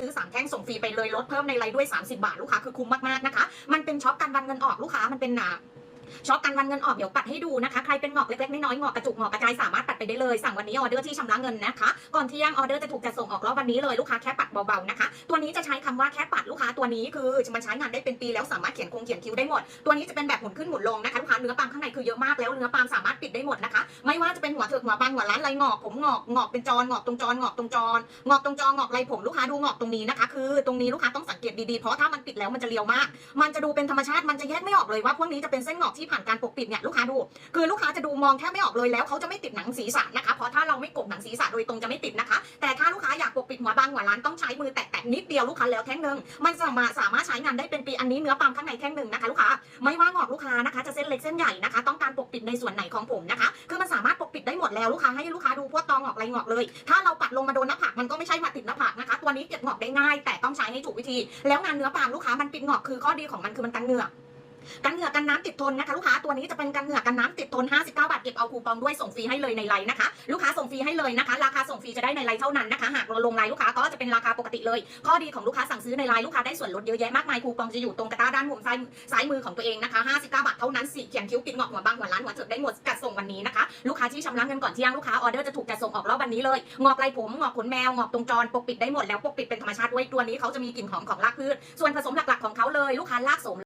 ซื้อสามแท่งส่งฟรีไปเลยลดเพิ่มในไลด้วย 30 บาทลูกค้าคือคุ้มมากๆนะคะ มันเป็นช็อปกันวันเงินออกลูกค้ามันเป็นหนา ช็อปกันวันเงินออกเดี๋ยวปัดให้ดูนะคะใครเป็นงอกเล็กๆน้อยๆงอกกระจุกงอกกระจายสามารถปัดไปได้เลยสั่งวันนี้ออเดอร์ที่ชำระเงินนะคะก่อนเที่ยงออเดอร์จะถูกจัดส่งออกรอบวันนี้เลยลูกค้าแค่ปัดเบาๆนะคะ ตัวนี้จะใช้คำว่าแค่ปัดลูกค้าตัวนี้คือมันใช้งานได้เป็นปีแล้วสามารถเขียนคงเขียนคิ้วได้หมด ตัวนี้จะเป็นแบบหมุนขึ้นหมุนลงนะคะลูกค้าเนื้อปามข้างในคือเยอะมากแล้วเนื้อปามสามารถปิดได้หมดนะคะไม่ว่าจะเป็นหัวเถือกหัวบางหัวล้านไรงอกผมงอกงอกเป็นจรงอกตรงจรงอกตรงจรงอกตรงจงอกไรผมลูกค้าดูงอกตรงนี้นะคะ คือตรงนี้ลูกค้าต้องสังเกตดีๆเพราะถ้ามันปิดแล้วมันจะเรียวมาก มันจะดูเป็นธรรมชาติมันจะแยกไม่ออกเลยว่าพวกนี้จะเป็นเส้นงอกที่ผ่านการปกปิดเนี่ยลูกค้าดู คือลูกค้าจะดูมองแทบไม่ออกเลยแล้วเขาจะไม่ติดหนังศีรษะนะคะเพราะถ้าเราไม่กบหนังศีรษะโดยตรงจะไม่ติดนะคะ แต่ถ้าลูกค้าอยากปกปิดหัวบางหัวล้านต้องใช้มือแตะๆนิดเดียวลูกค้าแล้วแท่งหนึ่งมันสามารถสามารถใช้งานได้เป็นปีอันนี้เนื้อปามข้างในแท่งหนึ่งนะคะลูกค้าไม่ว่างอกลูกค้านะคะจะเส้นเล็กเส้นใหญ่นะคะ ต้องการปกปิดในส่วนไหนของผมนะคะ คือมันสามารถปกปิดได้หมดแล้วลูกค้าให้ลูกค้าดูพวกตองอกไรงอกเลย ถ้าเราปัดลงมาโดนหน้าผากมันก็ไม่ใช่มาติดหน้าผากนะคะ ตัวนี้เก็บงอกได้ง่าย แต่ต้องใช้ให้ถูกวิธี แล้วงานเนื้อปามลูกค้ามันปิดงอกคือข้อดีของมันคือมันกันเหงือก กันเหงื่อกันน้ำติดทนนะคะลูกค้าตัวนี้จะเป็นกันเหงื่อกันน้ำติดทน 59 บาทเก็บเอาคูปองด้วยส่งฟรีให้เลยในไลน์นะคะ ลูกค้าส่งฟรีให้เลยนะคะ ราคาส่งฟรีจะได้ในไลน์เท่านั้นนะคะ หากเราลงไลน์ลูกค้าก็จะเป็นราคาปกติเลย ข้อดีของลูกค้าสั่งซื้อในไลน์ลูกค้าได้ส่วนลดเยอะแยะมากมายคูปองจะอยู่ตรงกระตาด้านมุมซ้ายซ้ายมือของตัวเองนะคะ59 บาทเท่านั้นสีเขียนคิ้วปิดงอกหัวบางหัวล้านหัวเถิกได้หมดจัดส่งวันนี้นะคะลูกค้าที่ชำระเงินก่อนเที่ยงลูกค้าออเดอร์จะถูกจัดส่งออกรอบวันนี้เลยงอกไรผมงอกขนแมวงอกตรงจรปกปิดได้หมดแล้วปกปิดเป็นธรรมชาติด้วยตัวนี้เขาจะมีกลิ่นหอมของรากพืชส่วนผสมหลักๆของเขาเลยลูกค้ารากสม